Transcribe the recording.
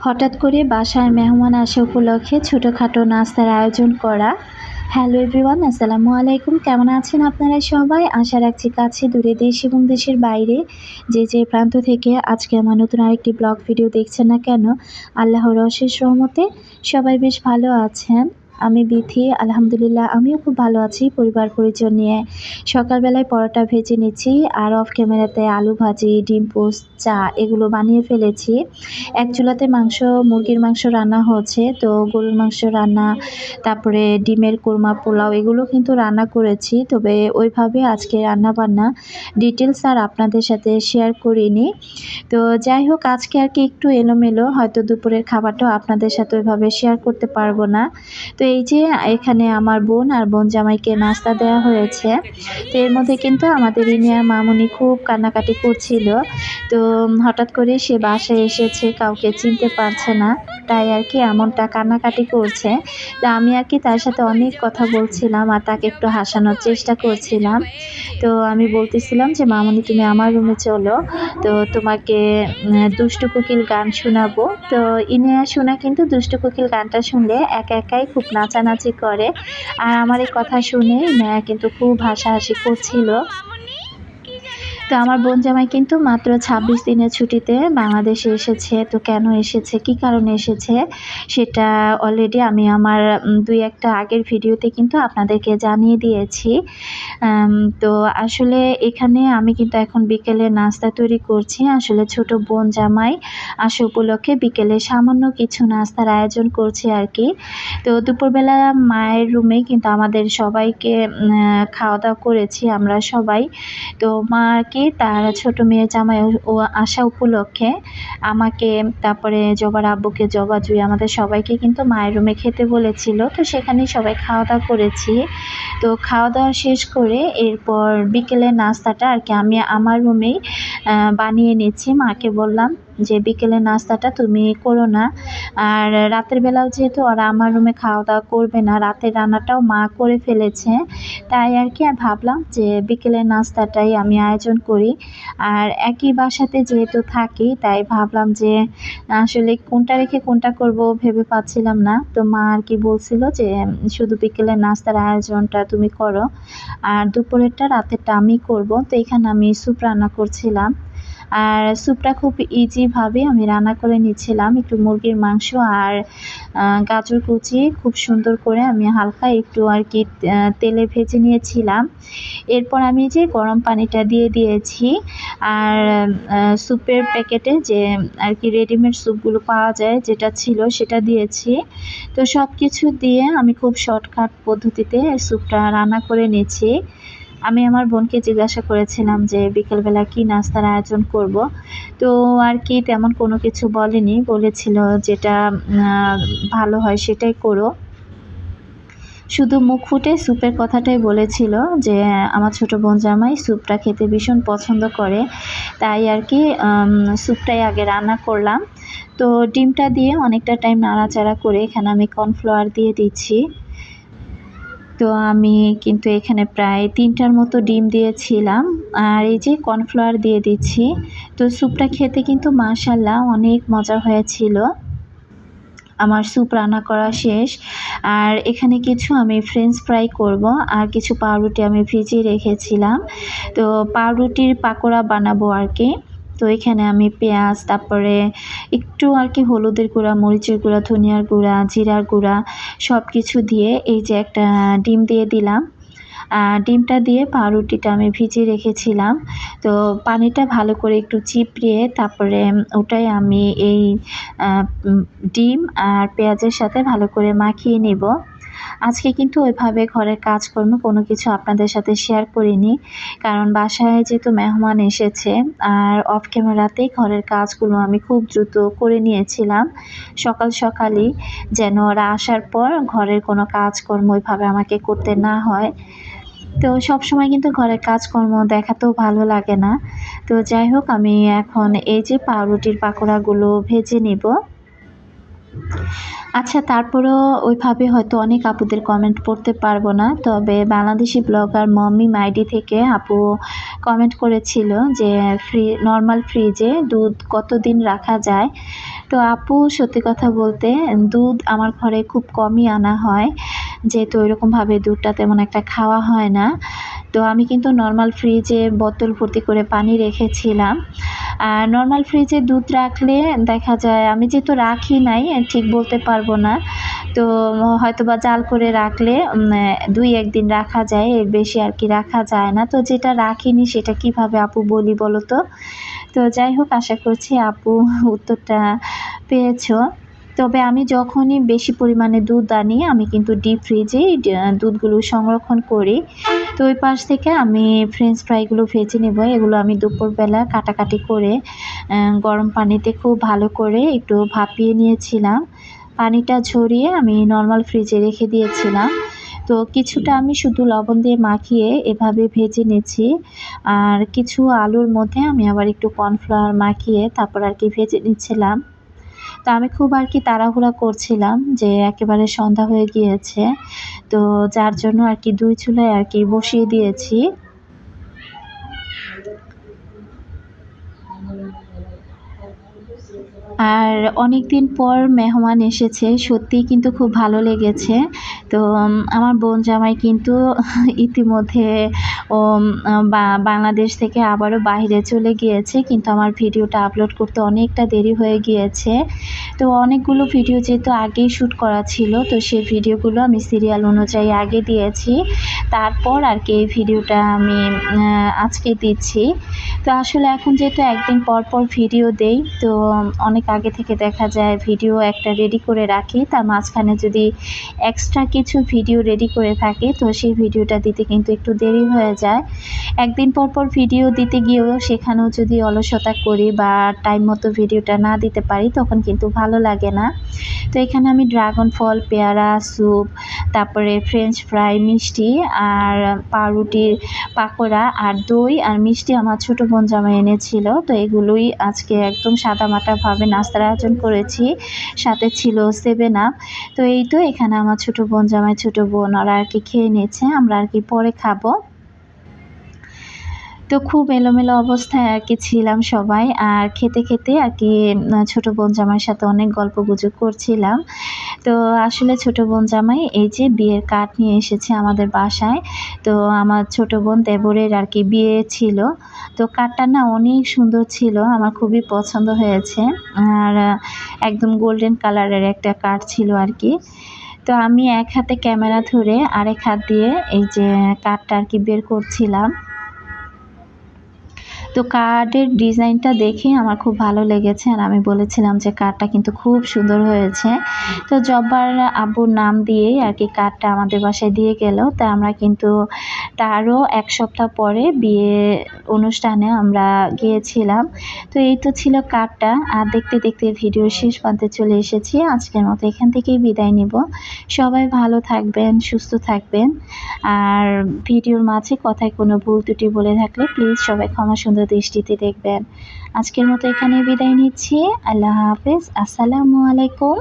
হঠাৎ করে বাসায় মেহমান আসা উপলক্ষে ছোটোখাটো নাস্তার আয়োজন করা। হ্যালো এভরিওয়ান আসসালামু আলাইকুম। কেমন আছেন আপনারা সবাই? আশা রাখছি কাছে দূরে দেশ এবং দেশের বাইরে। যে যে প্রান্ত থেকে আজকে আমার নতুন আরেকটি ব্লগ ভিডিও দেখছেন না কেন, আল্লাহর অশেষ রহমতে সবাই বেশ ভালো আছেন। আমি বিথি, আলহামদুলিল্লাহ, আমিও খুব ভালো আছি, পরিবার পরিজন নিয়ে। সকালবেলায় পরোটা ভেজে নিচ্ছি, আর অফ ক্যামেরাতে আলু ভাজি, ডিম পোস্ট চা, এগুলো বানিয়ে ফেলেছি। এক চুলাতে মাংস, মুরগির মাংস রান্না হচ্ছে, তো গরুর মাংস রান্না, তারপরে ডিমের কোরমা, পোলাও, এগুলো কিন্তু রান্না করেছি, তবে ওইভাবে আজকে রান্না বান্না ডিটেলস আর আপনাদের সাথে শেয়ার করিনি। তো যাই হোক, আজকে আর কি একটু এলোমেলো, হয়তো দুপুরের খাবারটাও আপনাদের সাথে ওইভাবে শেয়ার করতে পারব না। তো এই যে, এখানে আমার বোন আর বোন জামাইকে নাস্তা দেওয়া হয়েছে। তো এর মধ্যে কিন্তু আমাদের ইনিয়া মামুনি খুব কান্নাকাটি করছিল। তো হঠাৎ করে সে বাসায় এসেছে, কাউকে চিনতে পারছে না। তাই আর কি এমনটা কান্নাকাটি করছে। তো আমি আর কি তার সাথে অনেক কথা বলছিলাম আর তাকে একটু হাসানোর চেষ্টা করছিলাম। তো আমি বলতেছিলাম যে, মামনি, তুমি আমার রুমে চলো। তো তোমাকে দুষ্টু কোকিল গান শোনাবো। তো ইনিয়া শোনা কিন্তু দুষ্টু কোকিল গানটা শুনলে একা একাই খুব নাচানাচি করে। আর আমার এই কথা শুনে ইনিয়া কিন্তু খুব হাসাহাসি করছিল। তো আমার বোন জামাই কিন্তু মাত্র ছাব্বিশ দিনের ছুটিতে বাংলাদেশে এসেছে। তো কেন এসেছে? কি কারণে এসেছে? সেটা অলরেডি আমি আমার দুই একটা আগের ভিডিওতে কিন্তু আপনাদেরকে জানিয়ে দিয়েছি। তো আসলে এখানে আমি কিন্তু এখন বিকেলে নাস্তা তৈরি করছি। আসলে ছোট বোন জামাই আসে উপলক্ষে বিকেলে সামান্য কিছু নাস্তার আয়োজন করছি আর কি তো দুপুরবেলা মায়ের রুমে কিন্তু আমাদের সবাইকে খাওয়া দাওয়া করেছি আমরা সবাই। তো মা কি তার ছোট মেয়ে জামাই ও আসা উপলক্ষে আমাকে তারপরে জবার আব্বুকে জবা জুই আমাদের সবাইকে কিন্তু মায়ের রুমে খেতে বলেছিল। তো সেখানে সবাই খাওয়া দাওয়া করেছি। তো খাওয়া দাওয়া শেষ করে এরপর বিকেলের নাস্তাটা আর কি আমি আমার রুমেই বানিয়ে নিচ্ছি। মাকে বললাম যে বিকেলের নাস্তাটা তুমি করো না। আর রাতের বেলাও যেহেতু ওরা আমার রুমে খাওয়া দাওয়া করবে না, রাতের রান্নাটাও মা করে ফেলেছে। তাই আর কি, আর ভাবলাম যে বিকেলের নাস্তাটাই আমি আয়োজন করি। আর একই বাসাতে যেহেতু থাকি, তাই ভাবলাম যে আসলে কোনটা রেখে কোনটা করব ভেবে পাচ্ছিলাম না। তো মা আর কি বলছিল যে শুধু বিকেলের নাস্তার আয়োজনটা তুমি করো, আর দুপুরেরটা রাতেরটা আমি করব। তো এখানে আমি স্যুপ রান্না করছিলাম। আর স্যুপটা খুব ইজিভাবে আমি রান্না করে নিচ্ছিলাম, একটু মুরগির মাংস আর গাজর কুচি খুব সুন্দর করে আমি হালকা একটু আর কি তেলে ভেজে নিয়েছিলাম। এরপর আমি যে গরম পানিটা দিয়ে দিয়েছি আর স্যুপের প্যাকেটে যে আর কি রেডিমেড স্যুপগুলো পাওয়া যায় যেটা ছিল সেটা দিয়েছি। তো সব কিছু দিয়ে আমি খুব শর্টকাট পদ্ধতিতে স্যুপটা রান্না করে নিয়েছি আমি আমার বোনকে জিজ্ঞাসা করেছিলাম যে বিকেলবেলা কি নাস্তার আয়োজন করব। তো আর কি তেমন কোনো কিছু বলেনি। বলেছিল যেটা ভালো হয় সেটাই করো। শুধু মুখ ফুটে স্যুপের কথাটাই বলেছিল যে, আমার ছোট বোন জামাই স্যুপটা খেতে ভীষণ পছন্দ করে। তাই আর কি স্যুপটাই আগে রান্না করলাম। তো ডিমটা দিয়ে অনেকটা টাইম নাড়াচাড়া করে এখানে আমি কর্নফ্লাওয়ার দিয়ে দিচ্ছি। তো আমি কিন্তু এখানে প্রায় তিনটার মতো ডিম দিয়েছিলাম আর এই যে কর্নফ্লাওয়ার দিয়ে দিচ্ছি। তো স্যুপটা খেতে কিন্তু মাশাল্লাহ অনেক মজা হয়েছিল। আমার স্যুপ রান্না করা শেষ। আর এখানে কিছু আমি ফ্রেঞ্চ ফ্রাই করব আর কিছু পাউরুটি আমি ভিজিয়ে রেখেছিলাম। তো পাউরুটির পাকোড়া বানাবো আর কি। তো এখানে আমি পেঁয়াজ, তারপরে একটু আর কি হলুদের গুঁড়া, মরিচের গুঁড়া, ধনিয়ার গুঁড়া, জিরার গুঁড়া সব কিছু দিয়ে এই যে একটা ডিম দিয়ে দিলাম। ডিমটা দিয়ে পাউরুটিটা আমি ভিজিয়ে রেখেছিলাম। তো পানিটা ভালো করে একটু চিপড়িয়ে তারপরে ওটাই আমি এই ডিম আর পেঁয়াজের সাথে ভালো করে মাখিয়ে নেব। আজকে কিন্তু ওইভাবে ঘরের কাজকর্ম কোনো কিছু আপনাদের সাথে শেয়ার করিনি, কারণ বাসায় যেহেতু মেহমান এসেছে, আর অফ ক্যামেরাতেই ঘরের কাজগুলো আমি খুব দ্রুত করে নিয়েছিলাম। সকাল সকালই যেন ওরা আসার পর ঘরের কোনো কাজকর্ম ওইভাবে আমাকে করতে না হয়। তো সব সময় কিন্তু ঘরের কাজকর্ম দেখাতেও ভালো লাগে না। তো যাই হোক, আমি এখন এই যে পাউরুটির পাকোড়াগুলো ভেজে নেব। আচ্ছা তারপরেও ওইভাবে হয়তো অনেক আপুদের কমেন্ট পড়তে পারব না, তবে বাংলাদেশি ব্লগার মম্মি মাইডি থেকে আপু কমেন্ট করেছিল যে ফ্রি নর্মাল ফ্রিজে দুধ কতদিন রাখা যায়? তো আপু সত্যি কথা বলতে দুধ আমার ঘরে খুব কমই আনা হয়, যেহেতু ওইরকমভাবে দুধটা তেমন একটা খাওয়া হয় না। তো আমি কিন্তু নর্মাল ফ্রিজে বোতল ভর্তি করে পানি রেখেছিলাম। নর্মাল ফ্রিজে দুধ রাখলে দেখা যায়, আমি যেহেতু রাখি নাই ঠিক বলতে পারব না। তো হয়তো বা জাল করে রাখলে দুই একদিন রাখা যায়, এর বেশি আর কি রাখা যায় না। তো যেটা রাখিনি সেটা কীভাবে আপু বলি বলো তো? তো যাই হোক, আশা করছি আপু উত্তরটা পেয়েছ। তবে আমি যখনই বেশি পরিমাণে দুধ আনি, আমি কিন্তু ডিপ ফ্রিজেই দুধগুলো সংরক্ষণ করি। তো ওই পাশ থেকে আমি ফ্রেঞ্চ ফ্রাইগুলো ভেজে নেব। এগুলো আমি দুপুরবেলা কাটাকাটি করে গরম পানিতে খুব ভালো করে একটু ভাপিয়ে নিয়েছিলাম। পানিটা ঝরিয়ে আমি নর্মাল ফ্রিজে রেখে দিয়েছিলাম। তো কিছুটা আমি শুধু লবণ দিয়ে মাখিয়ে এভাবে ভেজে নিয়েছি। আর কিছু আলুর মধ্যে আমি আবার একটু কর্নফ্লাওয়ার মাখিয়ে তারপর আর কি ভেজে নিচ্ছিলাম। তো আমি খুব আর কি তাড়াহুড়া করছিলাম যে একেবারে সন্ধ্যা হয়ে গিয়েছে। তো যার জন্য আর কি দুই চুলায় আর কি বসিয়ে দিয়েছি। আর অনেক দিন পর মেহমান এসেছে, সত্যিই কিন্তু খুব ভালো লেগেছে। তো আমার বোন জামাই কিন্তু ইতিমধ্যে ও বাংলাদেশ থেকে আবারও বাইরে চলে গিয়েছে, কিন্তু আমার ভিডিওটা আপলোড করতে অনেকটা দেরি হয়ে গিয়েছে। তো, অনেকগুলো ভিডিও যেহেতু আগেই শ্যুট করা ছিল, তো সেই ভিডিওগুলো আমি সিরিয়াল অনুযায়ী আগে দিয়েছি। তারপর আর কি এই ভিডিওটা আমি আজকে দিচ্ছি। তো আসলে এখন যেহেতু একদিন পর পর ভিডিও দেই, তো অনেক আগে থেকে দেখা যায় ভিডিও একটা রেডি করে রাখি। তার মাঝখানে যদি এক্সট্রা কিছু ভিডিও রেডি করে থাকে, তো সেই ভিডিওটা দিতে কিন্তু একটু দেরি হয়ে যায়। একদিন পর পর ভিডিও দিতে গিয়েও সেখানেও যদি অলসতা করি বা টাইম মতো ভিডিওটা না দিতে পারি, তখন কিন্তু ভালো লাগে না। তো এখানে আমি ড্রাগন ফল পেয়ারা স্যুপ তারপরে ফ্রেঞ্চ ফ্রাই মিষ্টি আর পাউরুটির পাকোড়া আর দই আর মিষ্টি আমার ছোটো বোন জামা এনেছিল। তো এগুলোই আজকে একদম সাদামাটাভাবে নাস্তার আয়োজন করেছি, সাথে ছিল সেভেন আপ তো এই তো এখানে আমার ছোট বোন জামাই, ছোট বোন, ওরা আর কি খেয়ে নিয়েছে, আমরা আর কি পরে খাব। তো খুব এলোমেলো অবস্থায় আর কি ছিলাম সবাই। আর খেতে খেতে আর কি ছোটো বোন জামাইয়ের সাথে অনেক গল্প গুজব করছিলাম। তো আসলে ছোটো বোন জামাই এই যে বিয়ের কাঠ নিয়ে এসেছে আমাদের বাসায়। তো আমার ছোটো বোন দেবরের আর কি বিয়ে ছিল। তো কাঠটা না অনেক সুন্দর ছিল, আমার খুবই পছন্দ হয়েছে। আর একদম গোল্ডেন কালারের একটা কাঠ ছিল আর কি। তো আমি এক হাতে ক্যামেরা ধরে আরেক হাত দিয়ে এই যে কাঠটা আর কি বের করছিলাম। তো কার্ডের ডিজাইনটা দেখে আমার খুব ভালো লেগেছে আর আমি বলেছিলাম যে কার্ডটা কিন্তু খুব সুন্দর হয়েছে। তো জব্বার আব্বুর নাম দিয়েই আর কি কার্ডটা আমাদের বাসায় দিয়ে গেল। তা আমরা কিন্তু তারও এক সপ্তাহ পরে বিয়ে অনুষ্ঠানে আমরা গিয়েছিলাম। তো এই তো ছিল কার্ডটা। আর দেখতে দেখতে ভিডিও শেষ প্রান্তে চলে এসেছি। আজকের মতো এখান থেকেই বিদায় নিব। সবাই ভালো থাকবেন, সুস্থ থাকবেন। আর ভিডিওর মাঝে কথায় কোনো ভুল ত্রুটি বলে থাকলে প্লিজ সবাই ক্ষমা সুন্দর দৃষ্টিতে দেখবেন। আজকের মতো এখানে বিদায় নিচ্ছি। আল্লাহ হাফেজ। আসসালামু আলাইকুম।